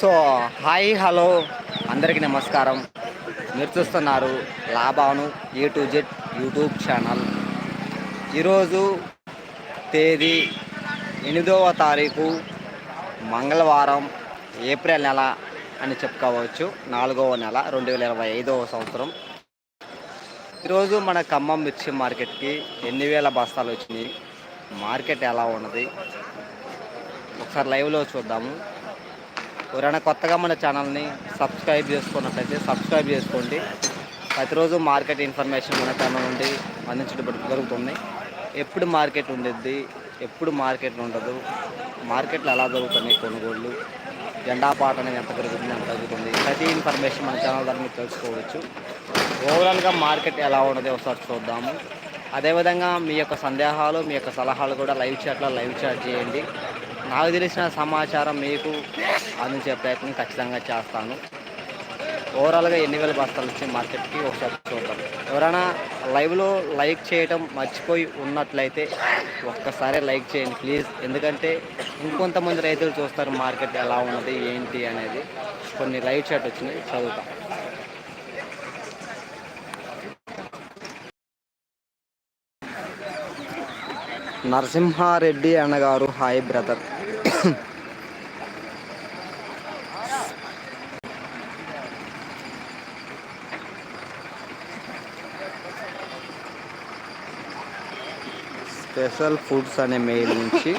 So hi hello. అందరికీ నమస్కారం. మీరు చూస్తున్నారు Laban A to Z YouTube channel. ఈరోజు తేదీ ఎనిమిదవ తారీఖు మంగళవారం ఏప్రిల్ నెల అని చెప్పుకోవచ్చు. నాలుగవ నెల రెండు వేల ఇరవై ఐదవ సంవత్సరం. ఈరోజు మన ఖమ్మం మిర్చి మార్కెట్కి ఎన్ని వేల బస్తాలు వచ్చినాయి? మార్కెట్ ఎలా ఉన్నది? ఒకసారి లైవ్లో చూద్దాము. ఎవరైనా కొత్తగా మన ఛానల్ని సబ్స్క్రైబ్ చేసుకున్నట్లయితే సబ్స్క్రైబ్ చేసుకోండి. ప్రతిరోజు మార్కెట్ ఇన్ఫర్మేషన్ మన ఛానల్ నుండి అందించడం జరుగుతుంది. ఎప్పుడు మార్కెట్ ఉండిద్ది ఎప్పుడు మార్కెట్ ఉండదు మార్కెట్లో ఎలా జరుగుతున్నాయి కొనుగోళ్ళు ఎండాపాట అనేది ఎంత పెరుగుతుంది ఎంత తగ్గుతుంది ప్రతి ఇన్ఫర్మేషన్ మన ఛానల్ ద్వారా మీరు తెలుసుకోవచ్చు. ఓవరాల్గా మార్కెట్ ఎలా ఉన్నది ఒకసారి చూద్దాము. అదేవిధంగా మీ యొక్క సందేహాలు మీ యొక్క సలహాలు కూడా లైవ్ చాట్లో లైవ్ చాట్ చేయండి. నాకు తెలిసిన సమాచారం మీకు అందించే ప్రయత్నం ఖచ్చితంగా చేస్తాను. ఓవరాల్గా ఎన్ని వేల బస్తాలు వచ్చి మార్కెట్కి ఒకసారి చూద్దాం. ఎవరైనా లైవ్లో లైక్ చేయడం మర్చిపోయి ఉన్నట్లయితే ఒక్కసారి లైక్ చేయండి ప్లీజ్. ఎందుకంటే ఇంకొంతమంది రైతులు చూస్తారు మార్కెట్ ఎలా ఉన్నది ఏంటి అనేది. కొన్ని లైవ్ చాట్ వచ్చినాయి చదువుతాం. నరసింహారెడ్డి అన్నగారు. Hi brother. స్పెషల్ ఫుడ్స్ అనే మెయిల్ నుంచి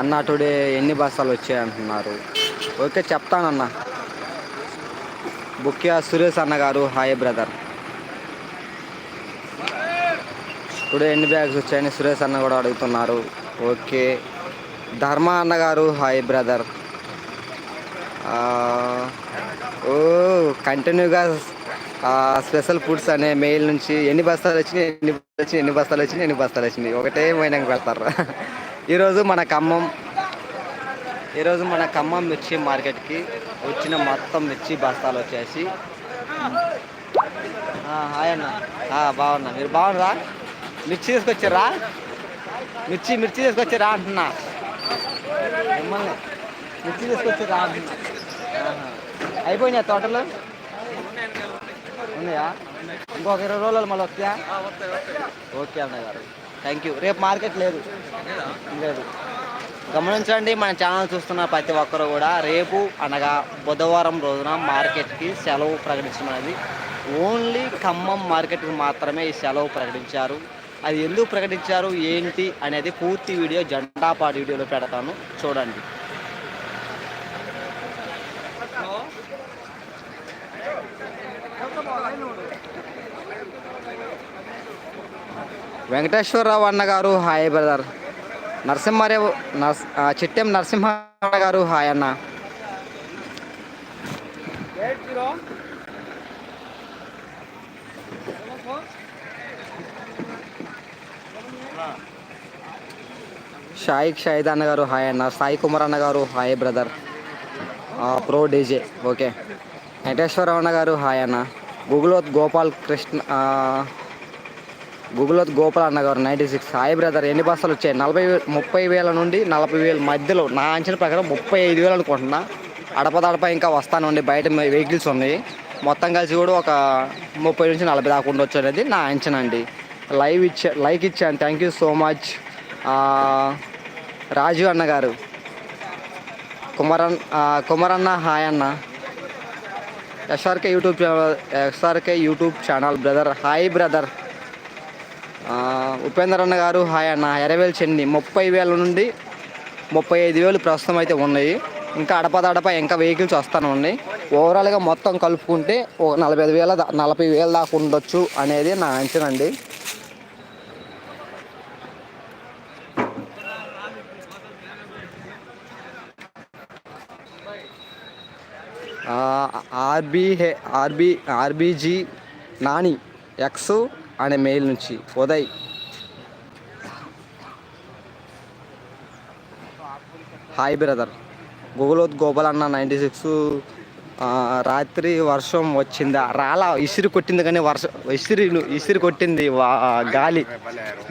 అన్న టుడే ఎన్ని బస్సాలు వచ్చాయంటున్నారు? ఓకే చెప్తానన్న. బుక్యా సురేష్ అన్నగారు. Hi brother. టుడే ఎన్ని బ్యాగ్స్ వచ్చాయని సురేష్ అన్న కూడా అడుగుతున్నారు. ఓకే. ధర్మ అన్నగారు హాయ్ బ్రదర్. ఓ కంటిన్యూగా స్పెషల్ ఫుడ్స్ అనే మెయిల్ నుంచి ఎన్ని బస్తాలు వచ్చినాయి ఎన్ని బస్తాలు వచ్చినాయి ఎన్ని బస్తాలు వచ్చినాయి ఎన్ని బస్తాలు వచ్చినాయి. ఒకటే మైనంగా పెడతారు. ఈరోజు మన ఖమ్మం ఈరోజు మన ఖమ్మం మిర్చి మార్కెట్కి వచ్చిన మొత్తం మిర్చి బస్తాలు వచ్చేసి. హాయ్ అన్న. బాగున్నా. మీరు బాగున్నారా? మిర్చి తీసుకొచ్చారా? మిర్చి మిర్చి తీసుకొచ్చారా అంటున్నా. మిమ్మల్ని మిర్చి తీసుకొచ్చారా అంటున్నా. అయిపోయినాయా తోటలు? ఉన్నాయా? ఇంకొక ఇరవై రోజులు మళ్ళీ వస్తాయా? ఓకే అన్నయ్య గారు. థ్యాంక్ యూ రేపు మార్కెట్ లేదు. లేదు. గమనించండి మన ఛానల్ చూస్తున్న ప్రతి ఒక్కరు కూడా రేపు అనగా బుధవారం రోజున మార్కెట్కి సెలవు ప్రకటించమన్నది. ఓన్లీ ఖమ్మం మార్కెట్కి మాత్రమే ఈ సెలవు ప్రకటించారు. అది ఎందుకు ప్రకటించారు ఏంటి అనేది పూర్తి వీడియో జెండాపాటి వీడియోలో పెడతాను. చూడండి. వెంకటేశ్వరరావు అన్న గారు హాయ్ బ్రదర్. నరసింహారావు నర్స్ ఆ, చిట్టెం నరసింహారావు గారు హాయ్ అన్న. షాయిక్ షాయిద్ అన్న గారు హాయ్ అన్న. సాయి కుమార్ అన్న గారు hi brother. Pro DJ. Okay. Venkateswara Rao అన్న గారు హాయ్ అన్న. గూగులోత్ గోపాల్ కృష్ణ గూగులోత్ గోపాల్ అన్న గారు నైంటీ సిక్స్. హాయ్ బ్రదర్ ఎన్ని బస్సులు వచ్చాయి? నలభై ముప్పై వేల నుండి నలభై వేల మధ్యలో. నా అంచనా ప్రకారం ముప్పై ఐదు వేలు అనుకుంటున్నా. అడపదడప ఇంకా వస్తానండి బయట వెహికల్స్ ఉన్నాయి. మొత్తం కలిసి కూడా ఒక ముప్పై నుంచి నలభై దాకా ఉండొచ్చు అనేది నా అంచనా అండి. లైవ్ ఇచ్చా లైక్ ఇచ్చాను. Thank you so much. Raju అన్న గారు కుమరన్ కుమరన్న హాయ్ అన్న. SRK YouTube channel SRK YouTube channel brother hi brother Upender అన్న గారు హాయ్ అన్న. ఎరవేలు చెంది ముప్పై వేల నుండి ముప్పై ఐదు వేలు ప్రస్తుతం అయితే ఉన్నాయి. ఇంకా అడపదడప ఇంకా వెహికల్స్ వస్తాను ఉన్నాయి. ఓవరాల్గా మొత్తం కలుపుకుంటే ఒక నలభై ఐదు వేల దా- నలభై వేల దాకా ఉండొచ్చు అనేది నా అంచనా అండి. RB RB RBG Nani X అనే మెయిల్ నుంచి. Uday. Hi brother. Google Gopal అన్న నైంటీ సిక్స్ రాత్రి వర్షం వచ్చింది? రాలా ఇసిరి కొట్టింది కానీ వర్షం ఇసిరి ఇసిరి కొట్టింది వా- గాలి.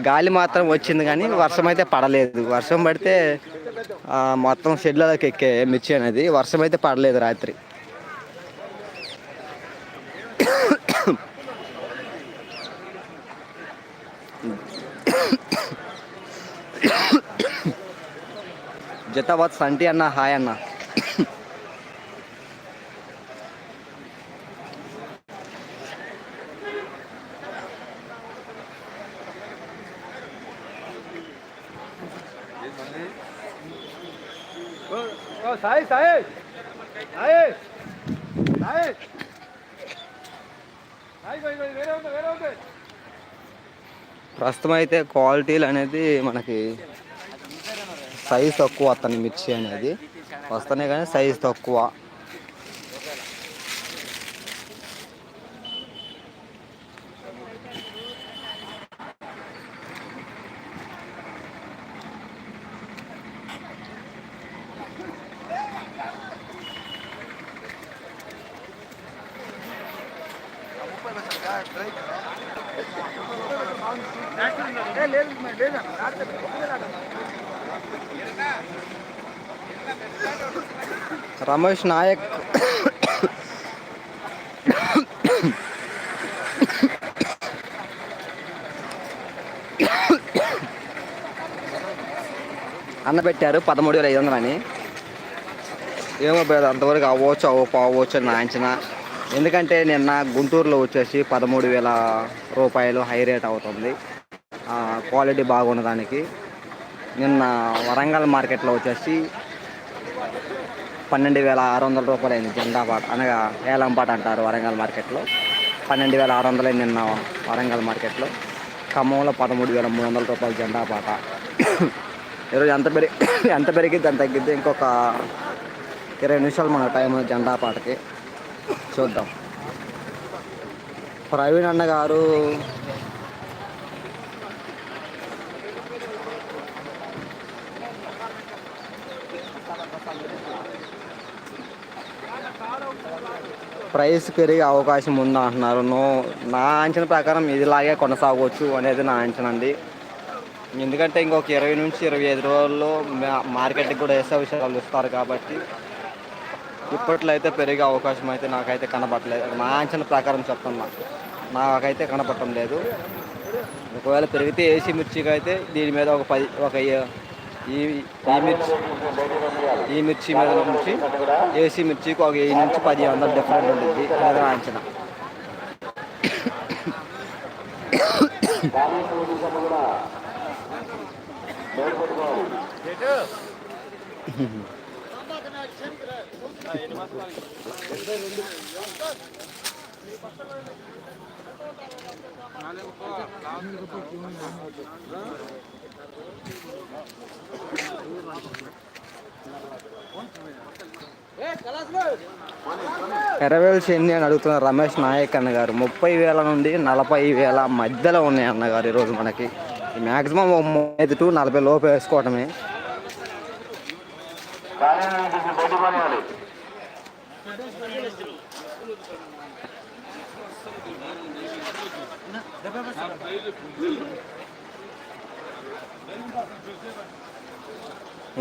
గాలి మాత్రం వచ్చింది కానీ వర్షం అయితే పడలేదు. వర్షం పడితే మొత్తం షెడ్లలోకి ఎక్కే మిర్చి అనేది. వర్షం అయితే పడలేదు రాత్రి. జతాబాద్ సంటి అన్న హాయ్ అన్న. సాయి సాయి. సాయి. సాయి. ప్రస్తుతం అయితే క్వాలిటీలు అనేది మనకి సైజ్ తక్కువ వస్తాయి మిర్చి అనేది. వస్తున్నాయి కానీ సైజ్ తక్కువ. రమేష్ నాయక్. అన్న పెట్టారు పదమూడు వేల ఐదు వందలు అని. ఏమో బ్రదర్ అంతవరకు అవ్వచ్చు అవ్వపు అవ్వచ్చు అని నా అంచనా ఎందుకంటే నిన్న గుంటూరులో వచ్చేసి పదమూడు వేల రూపాయలు హై రేట్ అవుతుంది. క్వాలిటీ బాగున్న దానికి నిన్న వరంగల్ మార్కెట్లో వచ్చేసి పన్నెండు వేల ఆరు వందల రూపాయలు అయింది జెండా పాట అనగా ఏలం పాట అంటారు వరంగల్ మార్కెట్లో. పన్నెండు వేల ఆరు వందలు అయింది నిన్న వరంగల్ మార్కెట్లో. ఖమ్మంలో పదమూడు వేల మూడు వందల రూపాయలు జెండా పాట. ఈరోజు ఎంత పెరిగి ఎంత పెరిగిద్ది అంత తగ్గిద్ది ఇంకొక ఇరవై నిమిషాలు మన టైం జెండా పాటకి. చూద్దాం. ప్రవీణ్ అన్న ప్రైస్ పెరిగే అవకాశం ఉందా అంటున్నారు. నో నా అంచనా ప్రకారం ఇదిలాగే కొనసాగవచ్చు అనేది నా అంచనా అండి. ఎందుకంటే ఇంకొక ఇరవై నుంచి ఇరవై ఐదు రోజుల్లో మా- మార్కెట్కి కూడా వేసే విషయాలు ఇస్తారు కాబట్టి ఇప్పట్లో అయితే పెరిగే అవకాశం అయితే నాకైతే కనపడలేదు. నా అంచనా ప్రకారం చెప్తున్నా. నాకైతే కనపడటం లేదు. ఒకవేళ పెరిగితే ఏసీ మిర్చికి అయితే దీని మీద ఒక పది ఒక ఈ ఈ మిర్చి ఈ మిర్చి మీద నుంచి ఏసీ మిర్చికి ఒక వెయ్యి నుంచి పది వందలు డిఫరెంట్ ఉంటుంది. అనేది నా నాలుగు ఎర్రవేల్స్ ఎన్ని అని అడుగుతున్న రమేష్ నాయక్ అన్న గారు. ముప్పై వేల నుండి నలభై వేల మధ్యలో ఉన్నాయి అన్నగారు ఈరోజు మనకి. మ్యాక్సిమం ముప్పై టు నలభై లోపు వేసుకోవటమే.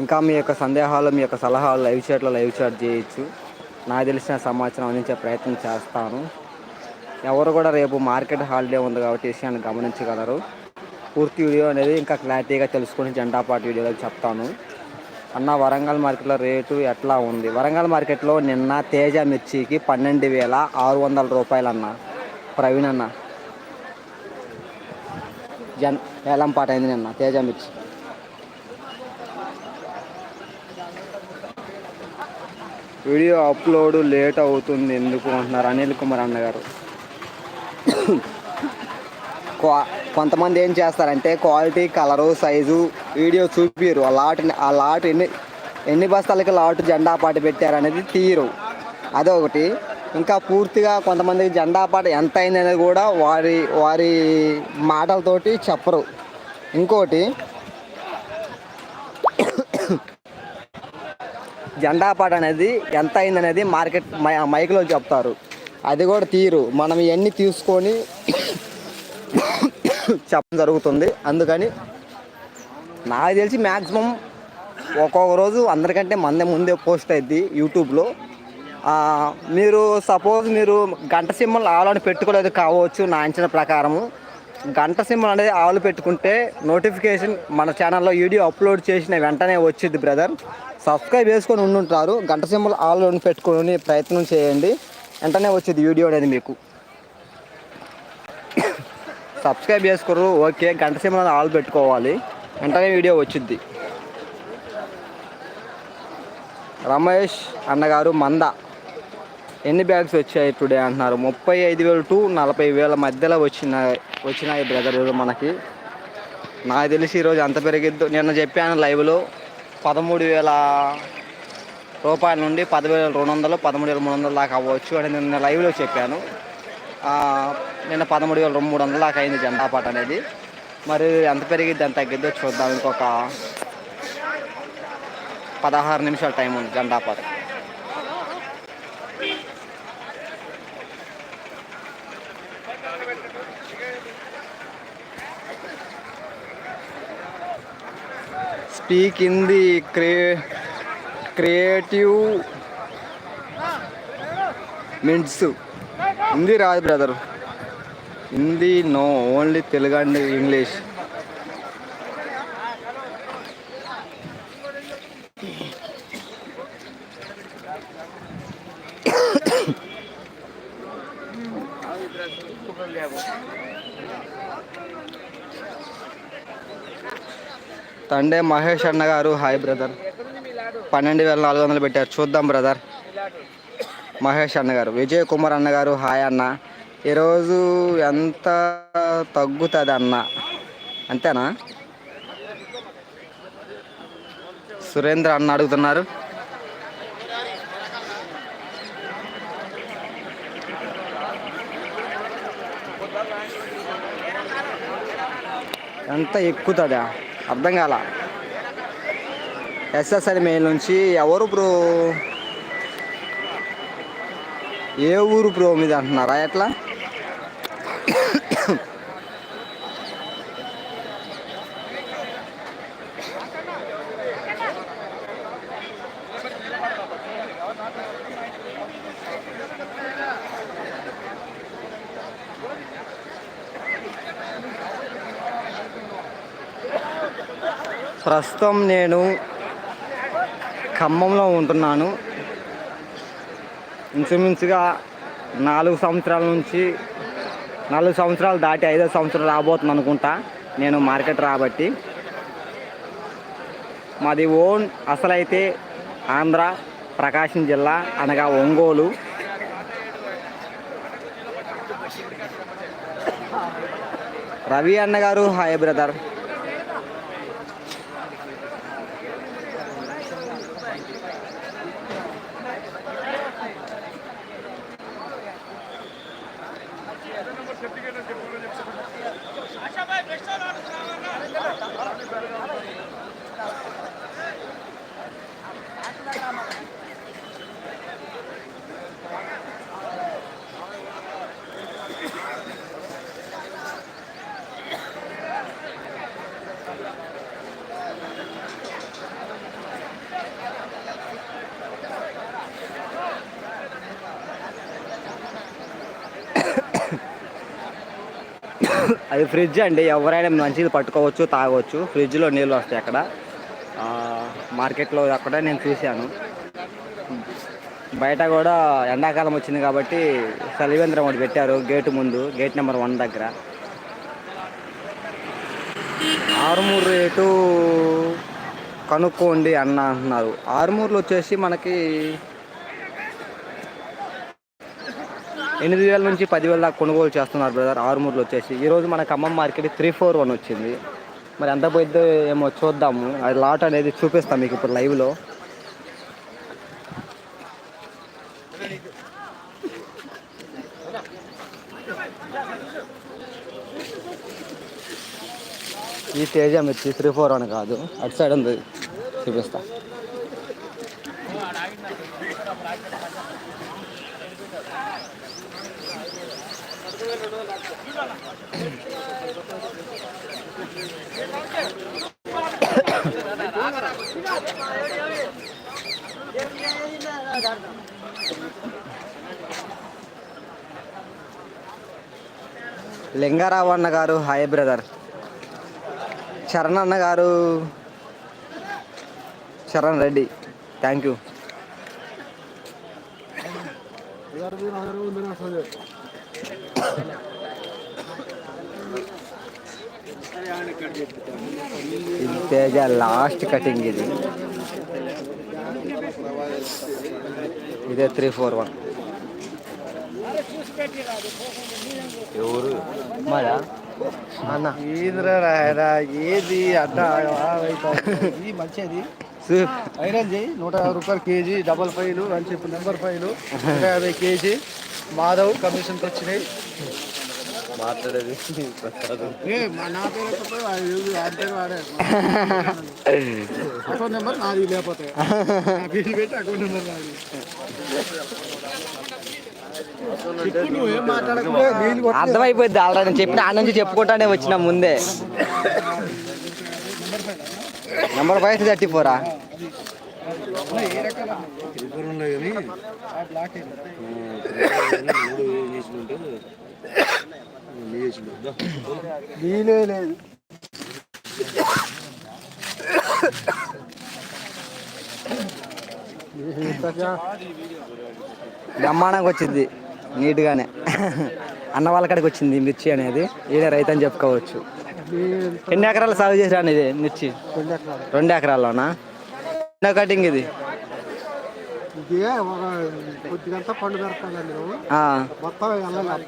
ఇంకా మీ యొక్క సందేహాలు మీ యొక్క సలహాలు లైవ్ చాట్లో లైవ్ చాట్ చేయొచ్చు. నాకు తెలిసిన సమాచారం అందించే ప్రయత్నం చేస్తాను. ఎవరు కూడా రేపు మార్కెట్ హాలిడే ఉంది కాబట్టి విషయాన్ని గమనించగలరు. పూర్తి వీడియో అనేది ఇంకా క్లారిటీగా తెలుసుకొని జెండా పార్టీ వీడియోలో చెప్తాను. అన్న వరంగల్ మార్కెట్లో రేటు ఎట్లా ఉంది? వరంగల్ మార్కెట్లో నిన్న తేజ మిర్చికి పన్నెండు వేల ఆరు వందల రూపాయలు అన్న ప్రవీణ్ అన్న. జన్ ఏలం పాట అయింది నిన్న తేజ మిర్చి. వీడియో అప్లోడ్ లేట్ అవుతుంది ఎందుకు అంటున్నారు అనిల్ కుమార్ అన్న గారు. క్వా కొంతమంది ఏం చేస్తారంటే క్వాలిటీ కలరు సైజు వీడియో చూపిరు ఆ లాట్ ఆ లాట్ ఎన్ని ఎన్ని బస్తాలకి లాట్ జెండా పాట పెట్టారనేది తీయరు. అదొకటి. ఇంకా పూర్తిగా కొంతమందికి జెండా పాట ఎంత అయిందనేది కూడా వారి వారి మాటలతోటి చెప్పరు. ఇంకోటి జెండా పాట అనేది ఎంత అయిందనేది మార్కెట్ మై మైక్లో చెప్తారు. అది కూడా తీరు. మనం ఇవన్నీ తీసుకొని చెప్పడం జరుగుతుంది. అందుకని నాకు తెలిసి మ్యాక్సిమం ఒక్కొక్క రోజు అందరికంటే మందే ముందే పోస్ట్ అయింది యూట్యూబ్లో. మీరు సపోజ్ మీరు గంట సింబల్ ఆవులను పెట్టుకోలేదు కావచ్చు నా అంచనా ప్రకారము. గంట సింబల్ అనేది ఆవులు పెట్టుకుంటే నోటిఫికేషన్ మన ఛానల్లో వీడియో అప్లోడ్ చేసిన వెంటనే వచ్చింది బ్రదర్ సబ్స్క్రైబ్ చేసుకొని ఉండుంటారు. గంట సింబల్ ఆవులను పెట్టుకొని ప్రయత్నం చేయండి. వెంటనే వచ్చేది వీడియో అనేది మీకు. సబ్స్క్రైబ్ చేసుకోరు. ఓకే గంట సింబల్ ఆవులు పెట్టుకోవాలి. వెంటనే వీడియో వచ్చింది రమేష్ అన్నగారు మంద. ఎన్ని బ్యాగ్స్ వచ్చాయి టుడే అంటున్నారు? ముప్పై ఐదు వేలు టు నలభై వేల మధ్యలో వచ్చిన వచ్చినాయి బ్రదర్ మనకి. నాకు తెలిసి ఈరోజు ఎంత పెరిగిద్దో. నిన్న చెప్పాను లైవ్లో పదమూడు వేల రూపాయల నుండి పదివేల రెండు వందలు పదమూడు వేల మూడు వందల దాకా అవ్వచ్చు అని నిన్న లైవ్లో చెప్పాను. నిన్న పదమూడు వేల మూడు వందల దాకా అయింది జెండా పాట అనేది. మరి ఎంత పెరిగిద్ది ఎంత తగ్గిద్దో చూద్దాం. ఇంకొక పదహారు నిమిషాల టైం ఉంది జెండా పాట స్పీక్ ఇన్ ది క్రియే క్రియేటివ్ మింట్స్. హిందీ రాదు brother. Hindi no only Telugu and English. తండే Mahesh అన్న గారు. హాయ్ బ్రదర్ పన్నెండు వేల నాలుగు వందలు పెట్టారు. చూద్దాం బ్రదర్ మహేష్ అన్న గారు. విజయ్ కుమార్ అన్న గారు. హాయ్ అన్న. ఈరోజు ఎంత తగ్గుతుంది అన్న? అంతేనా? సురేంద్ర అన్న అడుగుతున్నారు. ఎంత ఎక్కుతుందా? అర్థం కాల. ఎస్ఎస్ఆర్ మెయిల్ నుంచి ఎవరు బ్రో ఏ ఊరు బ్రో మీద అంటున్నారా? ఎట్లా? ప్రస్తుతం నేను ఖమ్మంలో ఉంటున్నాను. ఇంచుమించుగా నాలుగు సంవత్సరాల నుంచి నాలుగు సంవత్సరాలు దాటి ఐదో సంవత్సరం రాబోతుంది అనుకుంటా. నేను మార్కెట్ రాబట్టి. మాది ఓన్ అసలైతే ఆంధ్ర ప్రకాశం జిల్లా అనగా ఒంగోలు. రవి అన్నగారు హాయ్ బ్రదర్. అది ఫ్రిడ్జ్ అండి. ఎవరైనా మంచిది పట్టుకోవచ్చు తాగవచ్చు ఫ్రిడ్జ్లో నీళ్ళు వస్తాయి అక్కడ. మార్కెట్లో అక్కడ నేను చూశాను. బయట కూడా ఎండాకాలం వచ్చింది కాబట్టి సలివేంద్రం ఒకటి పెట్టారు గేటు ముందు గేట్ నెంబర్ వన్ దగ్గర. ఆరుమూరు రేటు కనుక్కోండి అన్న అంటున్నారు ఆరుమూరులో వచ్చేసి మనకి ఎనిమిది వేల నుంచి పదివేల దాకా కొనుగోలు చేస్తున్నారు బ్రదర్ ఆరుమూరులో వచ్చేసి. ఈరోజు మన Khammam market three four one వచ్చింది. మరి ఎంత పోయిద్దో ఏమో చూద్దాము. అది లాట్ అనేది చూపిస్తాం మీకు ఇప్పుడు లైవ్లో ఈ తేజ మిర్చి త్రీ ఫోర్ వన్ కాదు. అటు సైడ్ ఉంది. చూపిస్తాను లింగారావు అన్న గారు హాయ్ బ్రదర్. చరణ్ అన్న గారు చరణ్ రెడ్డి. థ్యాంక్ యూ ఇది తేజ లాస్ట్ కటింగ్ ఇది. ఇదే త్రీ ఫోర్ వన్. ఎవరు? మాదా? అన్న. ఏంద్రా ఏది? అడ్డ మంచిది ఐరన్ చేయి నూట యాభై రూపాయలు కేజీ డబల్ ఫైలు అని చెప్పి నెంబర్ ఫైలు నూట యాభై కేజీ. మాధవ్ కమిషన్కి వచ్చినాయి. మాట్లాడేది అకౌంట్ నెంబర్ నాది లేకపోతే. అకౌంట్ నెంబర్ నాది. అర్థమైపోయింది ఆల్రెడీ నేను చెప్పిన ఆ నుంచి చెప్పుకుంటానే వచ్చిన ముందే. నెంబర్ ఫైవ్ థర్టీ ఫోరా? ఏ రకాల ఆ బ్లాక్ ఏంటి? లేదు బ్రహ్మాండంగా వచ్చింది. నీట్గానే. అన్న వాళ్ళ కాడికి వచ్చింది మిర్చి అనేది. ఈడే రైతు అని చెప్పుకోవచ్చు. ఎన్ని ఎకరాలు సాగు చేశాను ఇది మిర్చి? రెండు ఎకరాల్లోనా? ఎన్నో కటింగ్ ఇది? ఇది ఒక కొద్దిగంతా పండు పెడతానండి నువ్వు ఆ, మొత్తం వెళ్ళాలి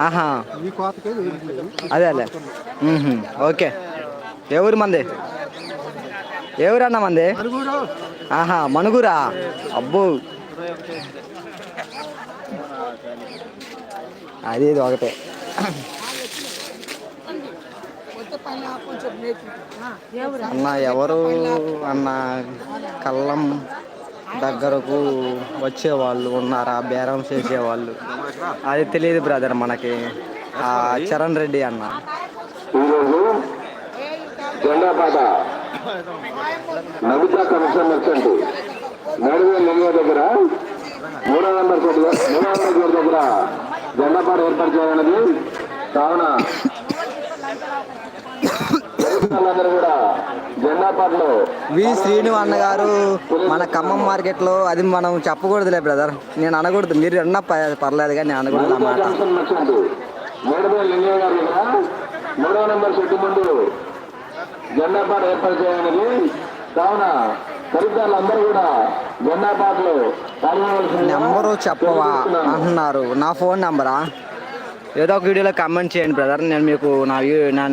ఆహా. ఈ కోతకే వేరులేదు అదే అదే. ఓకే. ఏ ఊరు మంది? ఏ ఊరు అన్న మంది? ఆహా మనుగురా? అబ్బో. అది ఇది ఒకటే. అన్న ఎవరు? అన్న కళ్ళం. దగ్గరకు వచ్చేవాళ్ళు ఉన్నారా బేరం చేసేవాళ్ళు. అది తెలియదు బ్రదర్ మనకి. ఆ చరణ్ రెడ్డి అన్న. జెండాపాట నవిత కమిషన్ వచ్చండి నడివే దగ్గర మూడో నెంబర్ కోటి మూడో నెంబర్ కోటి దగ్గర జెండాపాట ఏర్పాటు చేయాలన్నది కావున. రైతులందరూ కూడా వి. శ్రీను అన్నగారు మన ఖమ్మం మార్కెట్లో అది మనం చెప్పకూడదులే బ్రదర్. నేను అనకూడదు. మీరు అన్నా పర్లేదు కానీ నేను అనకూడదు అన్నమాట గారి నెంబర్ చెట్టు ముందు. జెండాపాట ఏర్పాటు చేయాలన్నది కావున ఖరీదారులందరూ కూడా జెండాపాటలో పాల్గొనవలసిందిగా నెంబరు చెప్పవా అంటున్నారు. నా ఫోన్ నెంబరా? ఏదో ఒక వీడియోలో కామెంట్ చేయండి బ్రదర్. నేను మీకు నా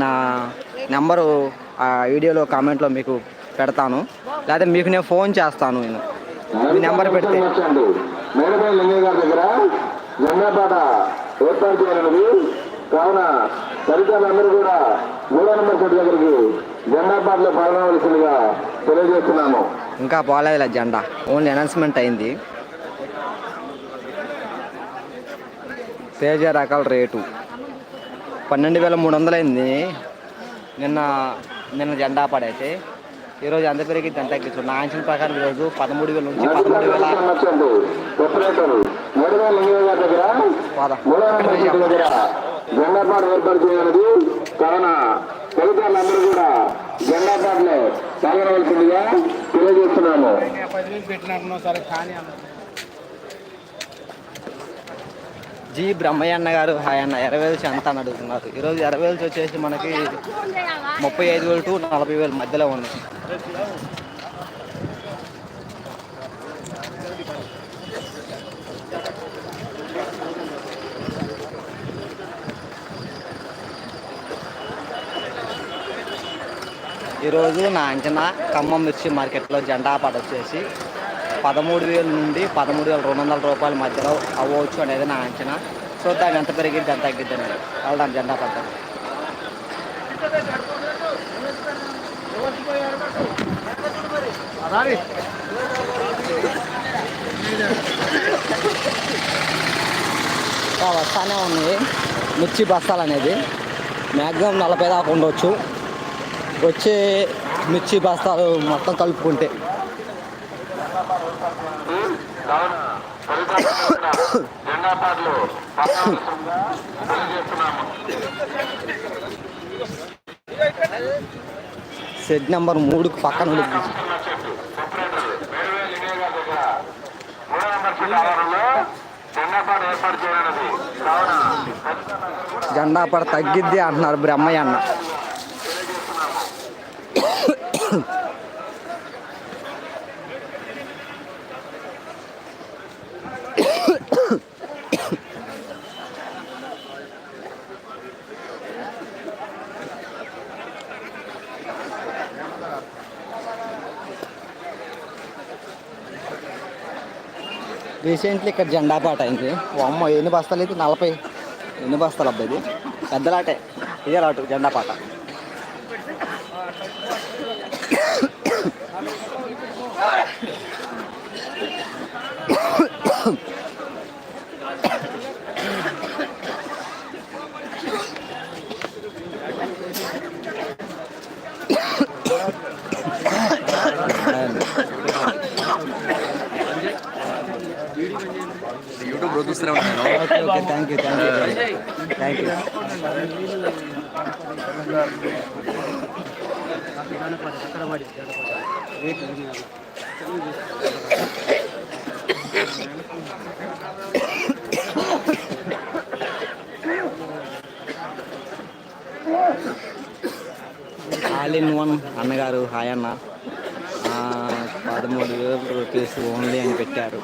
నా నెంబరు ఆ వీడియోలో కామెంట్లో మీకు పెడతాను. లేకపోతే మీకు నేను ఫోన్ చేస్తాను నేను. మీ నెంబర్ పెడితే. గారి దగ్గర కావున తల్లిదండ్రులందరూ కూడా మూడో నెంబర్ చెట్టు దగ్గరికి జెండాపాటలో పాల్గొనవలసిందిగా తెలియజేస్తున్నాము ఇంకా పోలేదు జెండా. ఓన్లీ అనౌన్స్మెంట్ అయింది. తేజ రకాల రేటు. పన్నెండు వేల మూడు వందలు అయింది నిన్న నిన్న జెండా పడైతే ఈరోజు ఎంత పెరిగింది ఎంత తగ్గించు నా అంచనా ప్రకారం ఈరోజు పదమూడు వేల నుంచి పదమూడు వేల వచ్చండి ఆపరేటర్ దగ్గర ఏర్పాటు చేయాలన్నది కావున ఖరీదారులందరూ కూడా జెండాపాటలో పాల్గొనవలసిందిగా తెలియజేస్తున్నాము పదివేలు పెట్టినట్టున్నావు సరే కానీ అన్న జి బ్రహ్మయ్య అన్న గారు హాయ్ అన్న ఇరవై వేలు ఎంత అని అడుగుతున్నారు. ఈరోజు ఇరవై వేలు వచ్చేసి మనకి ముప్పై ఐదు వేలు టు నలభై వేలు మధ్యలో ఉంది. ఈరోజు నా అంచనా ఖమ్మం మిర్చి మార్కెట్లో జెండా పాట వచ్చేసి పదమూడు వేల నుండి పదమూడు వేల రెండు వందల రూపాయల మధ్యలో అవ్వచ్చు అనేది నా అంచనా. చూద్దాం ఎంత పెరిగిద్ది ఎంత తగ్గిద్ది అనేది వెళ్దాం జెండా పడతాను వస్తానే ఉన్నాయి మిర్చి బస్తాలు అనేది. మ్యాక్సిమం నలభై దాకా ఉండవచ్చు వచ్చే మిర్చి బస్తాలు మొత్తం కలుపుకుంటే. కావున ఫలితాలు జెండా పాటలు పక్కవలసిందిగా తెలియజేస్తున్నాము సెట్ నెంబర్ మూడుకు పక్కన మూడో కావున జెండా పడ తగ్గిద్ది అంటున్నారు బ్రహ్మయ్య అన్న. రీసెంట్లీ ఇక్కడ జెండా పాట అయింది. అమ్మ ఎన్ని బస్తాలు అయితే? నలభై. ఎన్ని బస్తాలు అబ్బాయి ఇది? పెద్దలాటే ఇదే లాటు జెండా పాట. యూట్యూబ్ లో చూస్తూనే ఉంటాను. Okay okay thank you thank you thank you all in one అన్నగారు హాయ్ అన్న. పదమూడు వేలు రూపీస్ ఓన్లీ అని పెట్టారు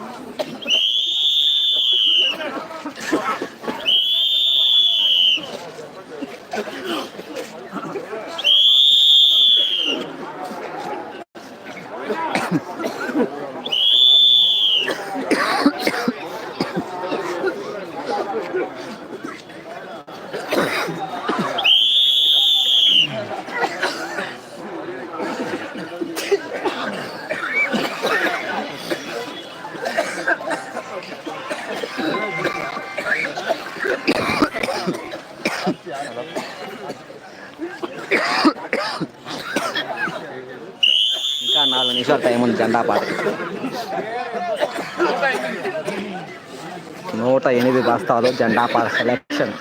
ఇంకా నాలుగు నిమిషాలు టైం ఉంది జెండా పాట. నూట ఎనిమిది బస్తాలు జెండా పాట సెలెక్షన్